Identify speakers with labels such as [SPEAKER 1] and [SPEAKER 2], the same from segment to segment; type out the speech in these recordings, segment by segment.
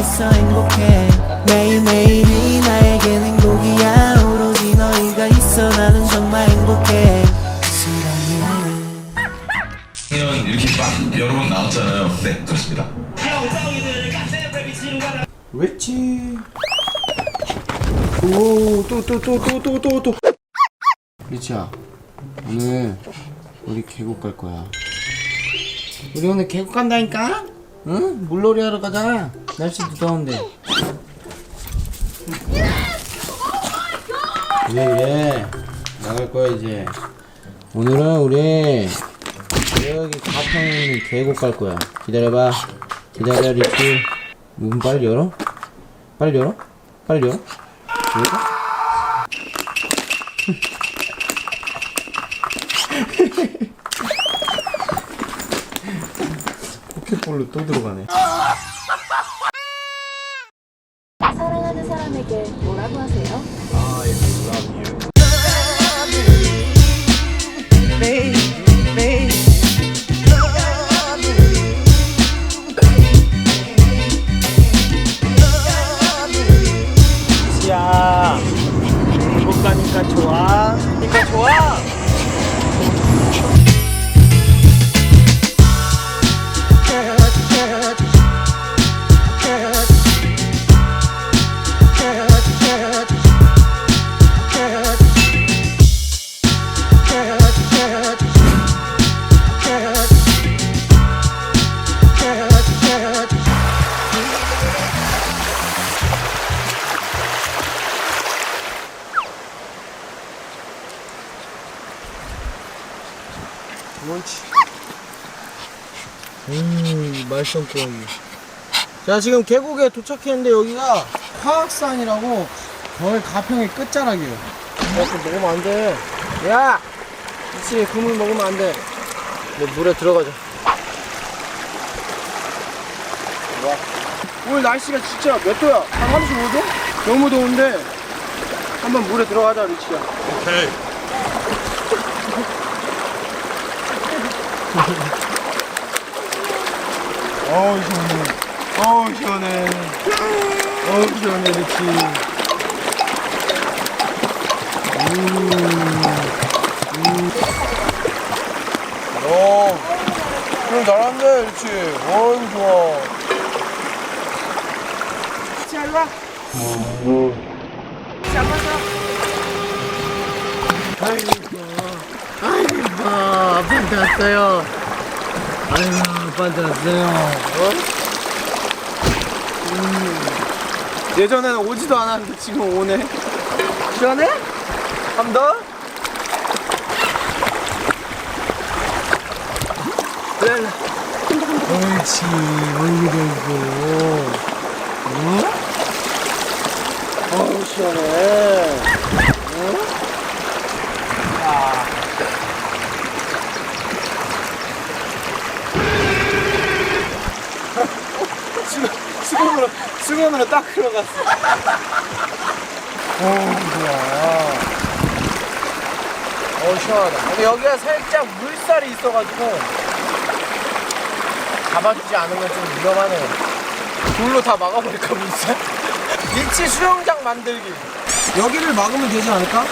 [SPEAKER 1] 있어 행복해 매일매일이 나에겐 행복이야 오로지 너희가 있어 나는 정말 행복해
[SPEAKER 2] 년 이렇게 막 여러 번 나왔잖아요. 네, 그렇습니다.
[SPEAKER 3] 왜지? 오, 또, 또, 또, 또, 또, 또, 또. 리치야, 오늘 우리 계곡 갈 거야. 우리 오늘 계곡 간다니까? 응? 물놀이 하러 가자. 날씨도 더운데. 그래, 그래. 나갈 거야, 이제. 오늘은 우리 여기 있는 계곡 갈 거야. 기다려봐. 기다려, 리치. 문 빨리 열어? 빨리 열어? 빨리 열어? 열어? 또 들어가네. 뭔지. 음, 말썽꾸러기. 자, 지금 계곡에 도착했는데 여기가 화학산이라고 거의 가평의 끝자락이에요. 야, 그거 먹으면 안 돼. 야! 그치, 그물 먹으면 안 돼. 너 물에 들어가자. 와. 오늘 날씨가 진짜 몇 도야? 한 35도? 너무 더운데 한번 물에 들어가자, 리치야.
[SPEAKER 2] 오케이.
[SPEAKER 3] 어우 시원해. 어우 시원해. 어우 시원해 그치 음. 어, 그럼 잘한대 그치 어우 좋아. 자 일로와 아이고 아빠한테 왔어요 아이고 아빠한테 왔어요 어? 음. 예전에는 오지도 않았는데 지금 오네 시원해? 한 더? 그래 옳지 얼굴도 있고 응? 어우 시원해 응? 야. 수건, 수건으로 딱 들어갔어. 어우, 좋아. 어우, 시원하다. 근데 여기가 살짝 물살이 있어가지고, 잡아주지 않으면 좀 위험하네요. 돌로 다 막아버릴까, 물살? 일치 수영장 만들기. 여기를 막으면 되지 않을까?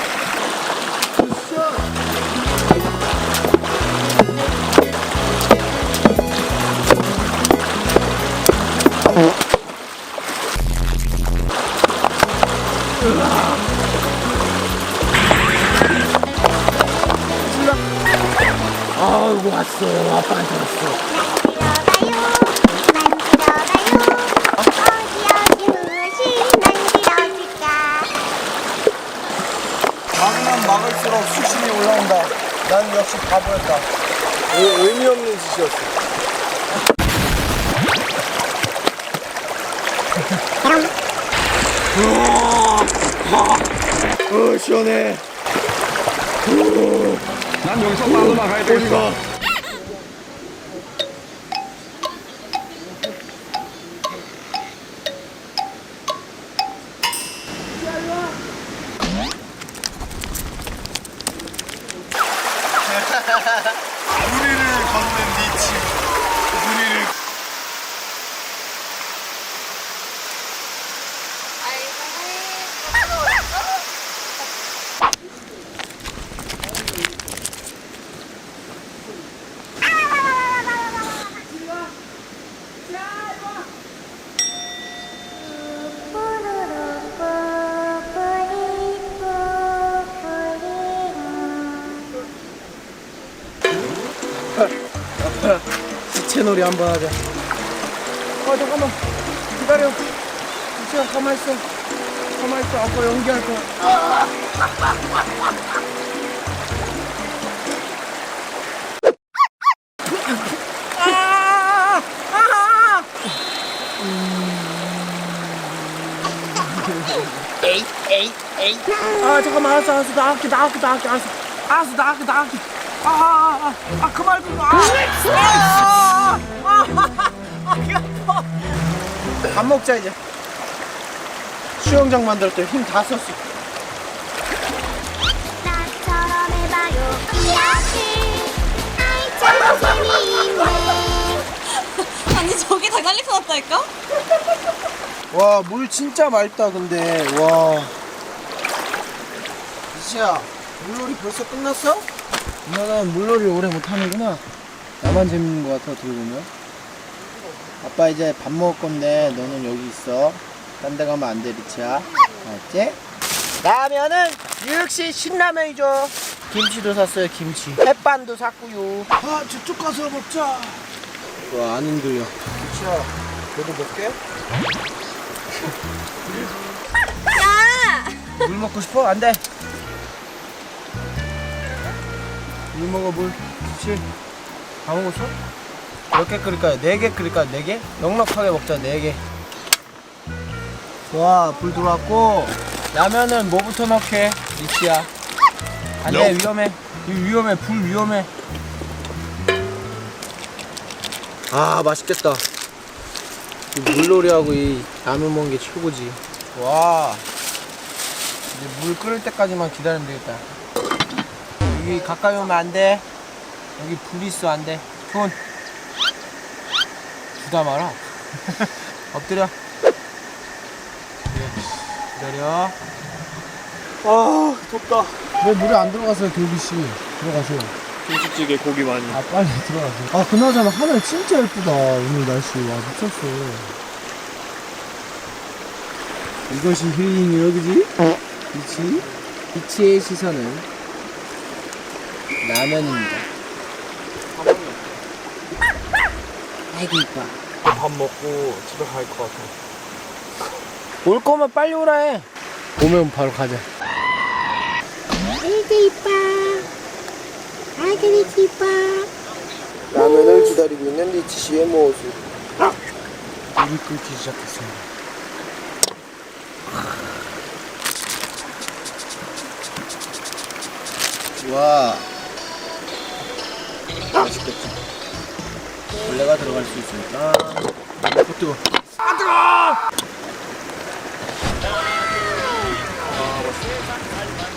[SPEAKER 3] 아이고, 왔어. 아빠한테 왔어. 막으면 막을수록 수심이 올라온다. 난 역시 바보였다. 의, 의미 없는 짓이었어. 어 시원해.
[SPEAKER 4] 난 여기서 빠져나가야 되겠어.
[SPEAKER 3] 시체놀이 한번 하자. 아 잠깐만. 기다려. 시체야 가만히 있어. 가만히 있어. 아빠 연기할 거야. 아 잠깐만. 알았어 알았어. 나갈게 나갈게 나갈게. 알았어. 알았어 나갈게 나갈게 아 아 아 그만 좀 아, 아, 아, 아, 밥 먹자 이제. 수영장 만들 때 힘 다 썼어.
[SPEAKER 5] 나처럼 해봐요. 이야기. 아이 참 재미있네.
[SPEAKER 6] 아니 저기 다 갈릭 나왔다니까?
[SPEAKER 3] 와 물 진짜 맑다 근데. 와. 이시야 물놀이 벌써 끝났어? 누나는 물놀이 오래 못하는구나 나만 재밌는 것 같아 어떻게 보면 아빠 이제 밥 먹을 건데 너는 여기 있어 딴 데 가면 안 돼 리치야 알았지? 라면은 역시 신라면이죠 김치도 샀어요 김치 햇반도 샀고요 아 저쪽 가서 먹자 와안 힘들려 리치야 너도 먹게?
[SPEAKER 6] 야!
[SPEAKER 3] 물 먹고 싶어? 안 돼. 물 먹어, 물. 그렇지. 다 먹었어? 몇 개 끓일까요? 네 개 끓일까요? 네 개? 넉넉하게 먹자, 네 개. 좋아, 불 들어왔고. 라면은 뭐부터 넣게? 리치야. 안 돼, 위험해. 이 위험해, 불 위험해. 아, 맛있겠다. 이 물놀이하고 이 라면 먹는 게 최고지. 와. 이제 물 끓을 때까지만 기다리면 되겠다. 여기 가까이 오면 안 돼. 여기 불 있어, 안 돼. 손. 주다 마라. 엎드려. 기다려. 아, 덥다. 왜 물에 안 들어가세요, 교비씨? 들어가세요.
[SPEAKER 4] 김치찌개 고기 많이.
[SPEAKER 3] 아, 빨리 들어가세요. 아, 그나저나 하늘 진짜 예쁘다. 오늘 날씨. 와, 미쳤어. 이것이 힐링이야, 그지? 그치? 비치의 시선은 라면입니다. 아이고, 이뻐.
[SPEAKER 4] 밥 먹고 집에 갈 것 같아.
[SPEAKER 3] 올 거면 빨리 오라 해. 오면 바로 가자.
[SPEAKER 5] 아이고 이뻐 아이고 리치 이뻐
[SPEAKER 3] 라면을 기다리고 있는 리치 씨의 모습. 물이 끓기 시작했습니다. 와, 맛있겠다. 벌레가 들어갈 수 있으니까. 어, 뜨거. 아 뜨거!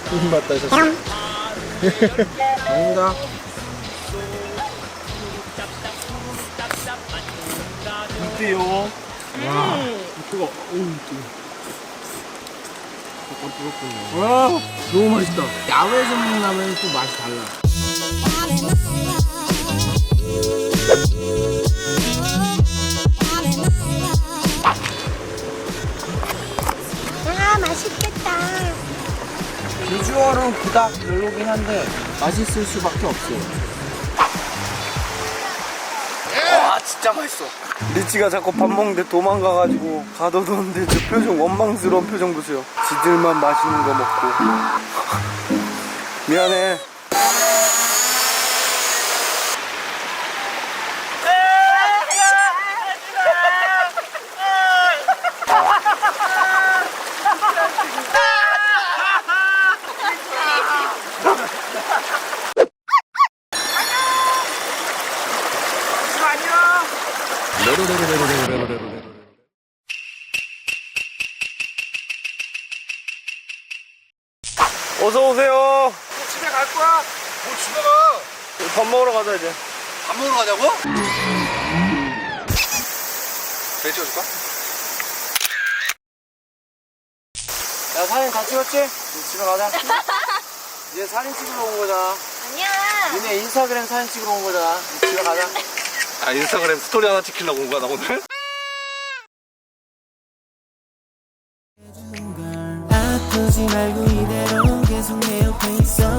[SPEAKER 3] 힘 받다 하셨어. 아닙니다.
[SPEAKER 4] 어때요?
[SPEAKER 3] 와, 뜨거. 어우, 뜨거. 뜨겁군요. 와, 너무 맛있다. 야외에서 먹는 라면은 또 맛이 달라. 비주얼은 그닥 별로긴 한데 맛있을 수밖에 없어요. 와, 진짜 맛있어.
[SPEAKER 4] 리치가 자꾸 밥 먹는데 도망가가지고 가둬뒀는데 저 표정 원망스러운 표정 보세요. 지들만 맛있는 거 먹고. 미안해.
[SPEAKER 3] 어서 오세요. 집에 갈 거야? 뭐 집에 가? 밥 먹으러 가자 이제.
[SPEAKER 4] 밥 먹으러 가자고? 배 찍어줄까?
[SPEAKER 3] 야 사진 다 찍었지? 이제 집에 가자. 이제 사진 찍으러 온 거잖아.
[SPEAKER 6] 아니야.
[SPEAKER 3] 니네 인스타그램 사진 찍으러 온 거잖아. 이제 집에 가자.
[SPEAKER 4] 아 인스타그램 스토리 하나 찍히려고 온 거야 나 오늘?
[SPEAKER 7] 아프지 말고 이대로 계속 내 옆에 있어